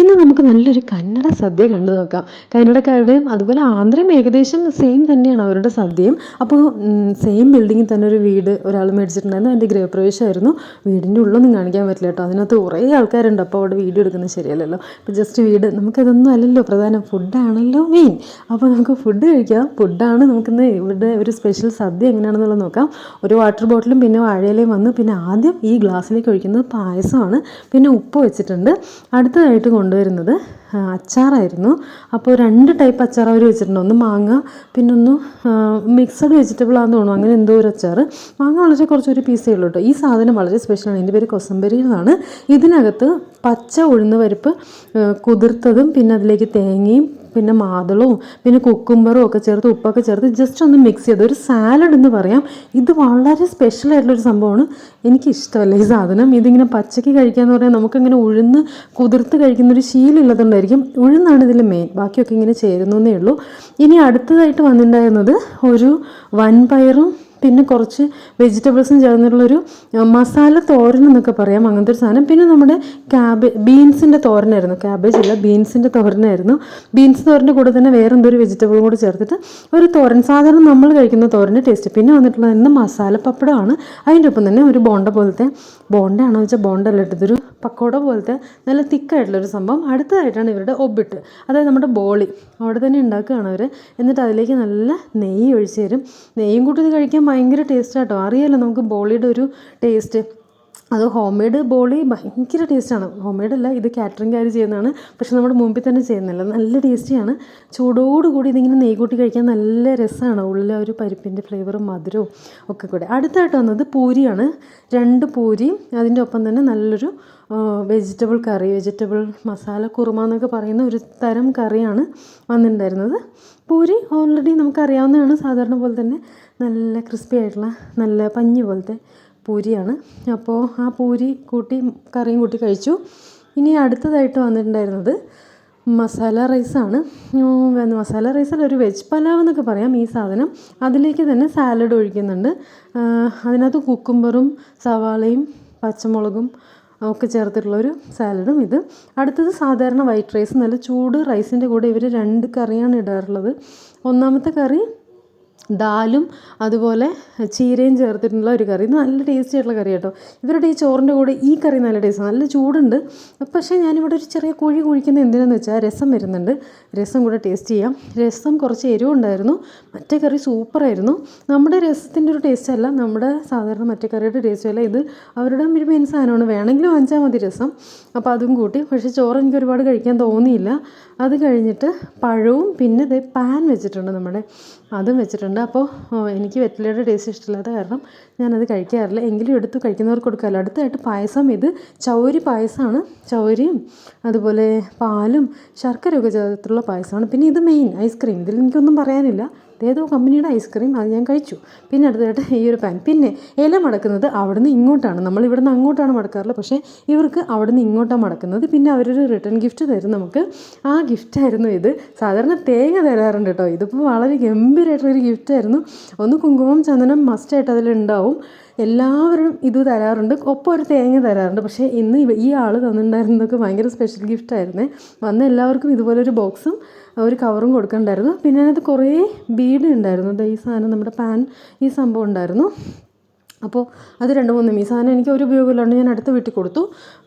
ഇന്ന് നമുക്ക് നല്ലൊരു കന്നഡ സദ്യ കണ്ടു നോക്കാം. കന്നഡക്കാരുടെയും അതുപോലെ ആന്ധ്രയും ഏകദേശം സെയിം തന്നെയാണ് അവരുടെ സദ്യയും. അപ്പോൾ സെയിം ബിൽഡിങ്ങിൽ തന്നെ ഒരു വീട് ഒരാൾ മേടിച്ചിട്ടുണ്ടായിരുന്നു. അതിന്റെ ഗൃഹപ്രവേശമായിരുന്നു. വീടിന്റെ ഉള്ളൊന്നും കാണിക്കാൻ പറ്റില്ല കേട്ടോ. അതിനകത്ത് കുറേ ആൾക്കാരുണ്ട്. അപ്പോൾ അവിടെ വീഡിയോ എടുക്കുന്നത് ശരിയല്ലല്ലോ. അപ്പോൾ ജസ്റ്റ് വീട്. നമുക്കതൊന്നും അല്ലല്ലോ. പ്രധാനം ഫുഡാണല്ലോ മെയിൻ അപ്പോൾ നമുക്ക് ഫുഡ് കഴിക്കാം. ഫുഡാണ് നമുക്കിന്ന് ഇവിടെ ഒരു സ്പെഷ്യൽ സദ്യ എങ്ങനെയാണെന്നുള്ളത് നോക്കാം. ഒരു വാട്ടർ ബോട്ടിലും പിന്നെ വാഴയിലയും വന്നു. പിന്നെ ആദ്യം ഈ ഗ്ലാസ്സിലേക്ക് ഒഴിക്കുന്നത് പായസമാണ്. പിന്നെ ഉപ്പ് വെച്ചിട്ടുണ്ട്. അടുത്തതായിട്ട് കൊണ്ടുവരുന്നത്. അച്ചാറായിരുന്നു. അപ്പോൾ രണ്ട് ടൈപ്പ് അച്ചാർ അവർ വെച്ചിട്ടുണ്ട്. ഒന്ന് മാങ്ങ പിന്നെ ഒന്ന് മിക്സഡ് വെജിറ്റബിൾ ആണെന്ന് തോന്നുന്നു. അങ്ങനെ എന്തോ ഒരു അച്ചാർ. മാങ്ങ വളരെ കുറച്ചൊരു പീസേ ഉള്ളൂ കേട്ടോ ഈ സാധനം വളരെ സ്പെഷ്യലാണ് എന്റെ പേര് കൊസമ്പരി എന്നാണ്. ഇതിനകത്ത് പച്ച ഉഴുന്ന് പരിപ്പ് കുതിർത്തതും പിന്നെ അതിലേക്ക് തേങ്ങയും പിന്നെ മാതളവും പിന്നെ കുക്കുംബറും ഒക്കെ ചേർത്ത് ഉപ്പൊക്കെ ചേർത്ത് ജസ്റ്റ് ഒന്ന് മിക്സ് ചെയ്ത് ഒരു സാലഡ് എന്ന് പറയാം. ഇത് വളരെ സ്പെഷ്യൽ ആയിട്ടുള്ളൊരു സംഭവമാണ്. എനിക്കിഷ്ടമല്ല ഈ സാധനം. ഇതിങ്ങനെ പച്ചയ്ക്ക് എന്ന് പറഞ്ഞാൽ നമുക്കിങ്ങനെ ഉഴുന്ന് കുതിർത്ത് കഴിക്കുന്നൊരു ശീലമില്ലാത്തതുകൊണ്ടായിരിക്കും ഉഴുന്നാണ് ഇതിൽ മെയിൻ ബാക്കിയൊക്കെ ഇങ്ങനെ ചേരുന്നതേ ഉള്ളൂ. ഇനി അടുത്തതായിട്ട് വന്നിട്ടുണ്ടായിരുന്നത് ഒരു വൻപയറും പിന്നെ കുറച്ച് വെജിറ്റബിൾസും ചേർന്നിട്ടുള്ളൊരു മസാല തോരൻ എന്നൊക്കെ പറയാം അങ്ങനത്തെ ഒരു സാധനം. പിന്നെ നമ്മുടെ ക്യാബേജ് ബീൻസിന്റെ തോരനായിരുന്നു. ക്യാബേജ് അല്ല ബീൻസിന്റെ തോരനായിരുന്നു. ബീൻസ് തോരന്റെ കൂടെ തന്നെ വേറെ എന്തൊരു വെജിറ്റബിളും കൂടി ചേർത്തിട്ട് ഒരു തോരൻ സാധാരണ നമ്മൾ കഴിക്കുന്ന തോരന്റെ ടേസ്റ്റ്. പിന്നെ വന്നിട്ടുള്ളത് മസാല പപ്പടമാണ്. അതിന്റെ ഒപ്പം തന്നെ ഒരു ബോണ്ട പോലത്തെ ബോണ്ടയാണോ വെച്ചാൽ ബോണ്ട അല്ല ഇട്ടതൊരു പക്കോട പോലത്തെ നല്ല തിക്കായിട്ടുള്ളൊരു സംഭവം. അടുത്തതായിട്ടാണ് ഇവരുടെ ഒബിട്ട്. അതായത് നമ്മുടെ ബോളി. അവിടെ തന്നെ ഉണ്ടാക്കുകയാണ് അവർ എന്നിട്ട് അതിലേക്ക് നല്ല നെയ്യ് ഒഴിച്ച് തരും. നെയ്യും കൂട്ടി കഴിക്കാൻ ഭയങ്കര ടേസ്റ്റാട്ടോ അറിയാലോ നമുക്ക് ബോളിയുടെ ഒരു ടേസ്റ്റ് അത് ഹോം മെയ്ഡ് ബോളി ഭയങ്കര ടേസ്റ്റാണ് ഹോം മെയ്ഡ് അല്ല ഇത് കാറ്ററിംഗുകാർ ചെയ്യുന്നതാണ്. പക്ഷെ നമ്മുടെ മുമ്പിൽ തന്നെ ചെയ്യുന്നില്ല നല്ല ടേസ്റ്റിയാണ് ചൂടോടുകൂടി ഇതിങ്ങനെ നെയ് കൂട്ടി കഴിക്കാൻ നല്ല രസമാണ് ഉള്ളിലെ ഒരു പരിപ്പിന്റെ ഫ്ലേവറും മധുരവും ഒക്കെ കൂടെ. അടുത്തായിട്ട് വന്നത് പൂരിയാണ്. രണ്ട് പൂരിയും അതിന്റെ ഒപ്പം തന്നെ നല്ലൊരു വെജിറ്റബിൾ കറി വെജിറ്റബിൾ മസാല കുറുമ എന്നൊക്കെ പറയുന്ന ഒരു തരം കറിയാണ് വന്നിട്ടുണ്ടായിരുന്നത്. പൂരി ഓൾറെഡി നമുക്കറിയാവുന്നതാണ്. സാധാരണ പോലെ തന്നെ നല്ല ക്രിസ്പി ആയിട്ടുള്ള നല്ല പഞ്ഞി പോലത്തെ പൂരിയാണ്. അപ്പോൾ ആ പൂരി കൂട്ടി കറിയും കൂട്ടി കഴിച്ചു. ഇനി അടുത്തതായിട്ട് വന്നിട്ടുണ്ടായിരുന്നത് മസാല റൈസാണ്. മസാല റൈസല്ല ഒരു വെജ് പലാവ് എന്നൊക്കെ പറയാം ഈ സാധനം. അതിലേക്ക് തന്നെ സാലഡ് ഒഴിക്കുന്നുണ്ട്. അതിനകത്ത് കുക്കുംബറും സവാളയും പച്ചമുളകും ഒക്കെ ചേർത്തിട്ടുള്ളൊരു സാലഡും ഇത്. അടുത്തത് സാധാരണ വൈറ്റ് റൈസ് നല്ല ചൂട് റൈസിന്റെ കൂടെ ഇവർ രണ്ട് കറിയാണ് ഇടാറുള്ളത്. ഒന്നാമത്തെ കറി ദാലും അതുപോലെ ചീരയും ചേർത്തിട്ടുള്ള ഒരു കറി. നല്ല ടേസ്റ്റി ആയിട്ടുള്ള കറി കേട്ടോ. ഇവരുടെ ഈ ചോറിന്റെ കൂടെ ഈ കറി നല്ല ടേസ്റ്റ് നല്ല ചൂടുണ്ട്. പക്ഷേ ഞാനിവിടെ ഒരു ചെറിയ കുഴി കുഴിക്കുന്നത് എന്തിനാന്ന് വെച്ചാൽ രസം വരുന്നുണ്ട്. രസം കൂടെ ടേസ്റ്റ് ചെയ്യാം. രസം കുറച്ച് എരിവുണ്ടായിരുന്നു മറ്റേ കറി സൂപ്പറായിരുന്നു നമ്മുടെ രസത്തിന്റെ ഒരു ടേസ്റ്റ് അല്ല. നമ്മുടെ സാധാരണ മറ്റേ കറിയുടെ ടേസ്റ്റ് അല്ല. ഇത് അവരുടെ ഒരു മെയിൻ സാധനമാണ്. വേണമെങ്കിൽ വാങ്ങിച്ചാൽ മതി രസം. അപ്പോൾ അതും കൂട്ടി. പക്ഷേ ചോറ് എനിക്ക് ഒരുപാട് കഴിക്കാൻ തോന്നിയില്ല. അത് കഴിഞ്ഞിട്ട് പഴവും പിന്നെ ഇത് പാൻ വെച്ചിട്ടുണ്ട് നമ്മുടെ. അതും വെച്ചിട്ടുണ്ട്. അപ്പോൾ എനിക്ക് വെറ്റിലയുടെ ടേസ്റ്റ് ഇഷ്ടമില്ലാത്ത കാരണം ഞാനത് കഴിക്കാറില്ല. എങ്കിലും എടുത്ത് കഴിക്കുന്നവർക്ക് കൊടുക്കാമല്ലോ. അടുത്തായിട്ട് പായസം ഇത് ചൗരി പായസമാണ്. ചൗരിയും അതുപോലെ പാലും ശർക്കരയൊക്കെ ചേർത്തുള്ള പായസമാണ്. പിന്നെ ഇത് മെയിൻ ഐസ്ക്രീം. ഇതിൽ എനിക്കൊന്നും പറയാനില്ല. ഏതോ കമ്പനിയുടെ ഐസ്ക്രീം അത് ഞാൻ കഴിച്ചു. പിന്നെ അടുത്തതായിട്ട് ഈ ഒരു പാൻ. പിന്നെ ഇല മടക്കുന്നത് അവിടുന്ന് ഇങ്ങോട്ടാണ്. നമ്മൾ ഇവിടുന്ന് അങ്ങോട്ടാണ് മടക്കാറുള്ളത്. പക്ഷേ ഇവർക്ക് അവിടുന്ന് ഇങ്ങോട്ടാണ് മടക്കുന്നത്. പിന്നെ അവരൊരു റിട്ടേൺ ഗിഫ്റ്റ് തരും നമുക്ക്. ആ ഗിഫ്റ്റായിരുന്നു ഇത്. സാധാരണ തേങ്ങ തരാറുണ്ട് കേട്ടോ. ഇതിപ്പോൾ വളരെ ഗംഭീരമായിട്ടുള്ളൊരു ഗിഫ്റ്റായിരുന്നു ഒന്ന് കുങ്കുമം ചന്ദനം മസ്റ്റായിട്ട് അതിലുണ്ടാവും. എല്ലാവരും ഇത് തരാറുണ്ട്. ഒപ്പം ഒരു തേങ്ങ തരാറുണ്ട്. പക്ഷേ ഇന്ന് ഈ ആൾ തന്നിട്ടുണ്ടായിരുന്നതൊക്കെ ഭയങ്കര സ്പെഷ്യൽ ഗിഫ്റ്റ് ആയിരുന്നു. വന്ന എല്ലാവർക്കും ഇതുപോലൊരു ബോക്സും ഒരു കവറും കൊടുക്കണ്ടായിരുന്നു. പിന്നെ അതിനകത്ത് കുറേ ബീഡ് ഉണ്ടായിരുന്നു. ഈ സാധനം നമ്മുടെ പാൻ ഈ സംഭവം ഉണ്ടായിരുന്നു. അപ്പോൾ അത് രണ്ട് മൂന്നും ഈ സാധനം എനിക്ക് ഒരു ഉപയോഗമില്ലാണ്ട് ഞാൻ അടുത്ത വീട്ടിൽ കൊടുത്തു.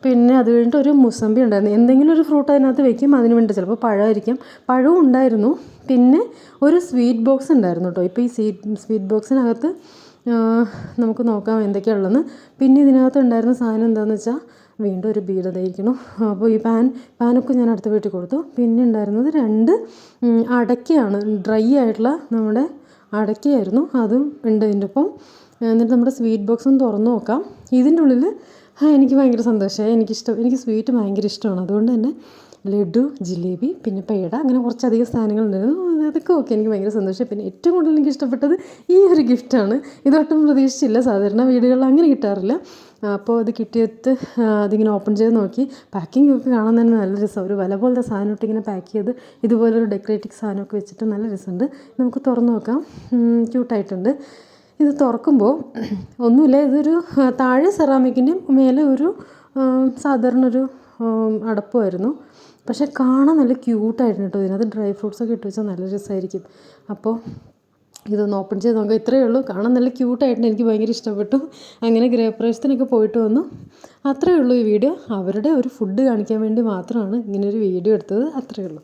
പിന്നെ അത് കഴിഞ്ഞിട്ട് ഒരു മുസമ്പി ഉണ്ടായിരുന്നു. എന്തെങ്കിലും ഒരു ഫ്രൂട്ട് അതിനകത്ത് വെക്കും അതിന് വേണ്ടി ചിലപ്പോൾ പഴമായിരിക്കും. പഴവും ഉണ്ടായിരുന്നു. പിന്നെ ഒരു സ്വീറ്റ് ബോക്സ് ഉണ്ടായിരുന്നു കേട്ടോ. ഇപ്പോൾ ഈ സ്വീറ്റ് സ്വീറ്റ് ബോക്സിനകത്ത് നമുക്ക് നോക്കാം എന്തൊക്കെയാണുള്ളതെന്ന്. പിന്നെ ഇതിനകത്ത് ഉണ്ടായിരുന്ന സാധനം എന്താണെന്ന് വെച്ചാൽ വീണ്ടും ഒരു ബീഡ തയ്ക്കണം അപ്പോൾ ഈ പാൻ പാനൊക്കെ ഞാൻ അടുത്ത വീട്ടിൽ കൊടുത്തു. പിന്നെ ഉണ്ടായിരുന്നത് രണ്ട് അടയ്ക്കയാണ് ഡ്രൈ ആയിട്ടുള്ള നമ്മുടെ അടയ്ക്കയായിരുന്നു അതും ഉണ്ട് ഇതിന്റെ ഒപ്പം. എന്നിട്ട് നമ്മുടെ സ്വീറ്റ് ബോക്സ് ഒന്ന് തുറന്ന് നോക്കാം. ഇതിന്റെ ഉള്ളിൽ ആ എനിക്ക് ഭയങ്കര സന്തോഷമായി. എനിക്കിഷ്ടം എനിക്ക് സ്വീറ്റ് ഭയങ്കര ഇഷ്ടമാണ്. അതുകൊണ്ട് തന്നെ ലഡു ജിലേബി പിന്നെ പേട അങ്ങനെ കുറച്ചധികം സാധനങ്ങളുണ്ടായിരുന്നു അതൊക്കെ ഓക്കെ. എനിക്ക് ഭയങ്കര സന്തോഷം പിന്നെ ഏറ്റവും കൂടുതൽ എനിക്ക് ഇഷ്ടപ്പെട്ടത് ഈ ഒരു ഗിഫ്റ്റാണ് ഇതൊട്ടും പ്രതീക്ഷിച്ചില്ല. സാധാരണ വീടുകളിൽ അങ്ങനെ കിട്ടാറില്ല. അപ്പോൾ അത് കിട്ടിയിട്ട് അതിങ്ങനെ ഓപ്പൺ ചെയ്ത് നോക്കി. പാക്കിംഗ് ഒക്കെ കാണാൻ തന്നെ നല്ല രസം. ഒരു വല പോലത്തെ സാധനം ഇട്ട് ഇങ്ങനെ പാക്ക് ചെയ്ത് ഇതുപോലൊരു ഡെക്കറേറ്റീവ് സാധനമൊക്കെ വെച്ചിട്ട് നല്ല രസമുണ്ട്. നമുക്ക് തുറന്ന് നോക്കാം. ക്യൂട്ടായിട്ടുണ്ട് ഇത് തുറക്കുമ്പോൾ ഒന്നുമില്ല ഇതൊരു താഴെ സെറാമിക്കിന്റെ മേലെ ഒരു സാധാരണ ഒരു അടപ്പുമായിരുന്നു പക്ഷേ കാണാൻ നല്ല ക്യൂട്ടായിരുന്നു കേട്ടോ ഇതിനകത്ത്. ഡ്രൈ ഫ്രൂട്ട്സൊക്കെ ഇട്ട് വെച്ചാൽ നല്ല രസമായിരിക്കും അപ്പോൾ ഇതൊന്ന് ഓപ്പൺ ചെയ്ത് നോക്കാം. ഇത്രയേ ഉള്ളൂ. കാണാൻ നല്ല ക്യൂട്ടായിട്ട് എനിക്ക് ഭയങ്കര ഇഷ്ടപ്പെട്ടു. അങ്ങനെ ഗൃഹപ്രവേശത്തിനൊക്കെ പോയിട്ട് വന്നു. അത്രയേ ഉള്ളൂ ഈ വീഡിയോ. അവരുടെ ഒരു ഫുഡ് കാണിക്കാൻ വേണ്ടി മാത്രമാണ് ഇങ്ങനെ ഒരു വീഡിയോ എടുത്തത്. അത്രയേ ഉള്ളൂ.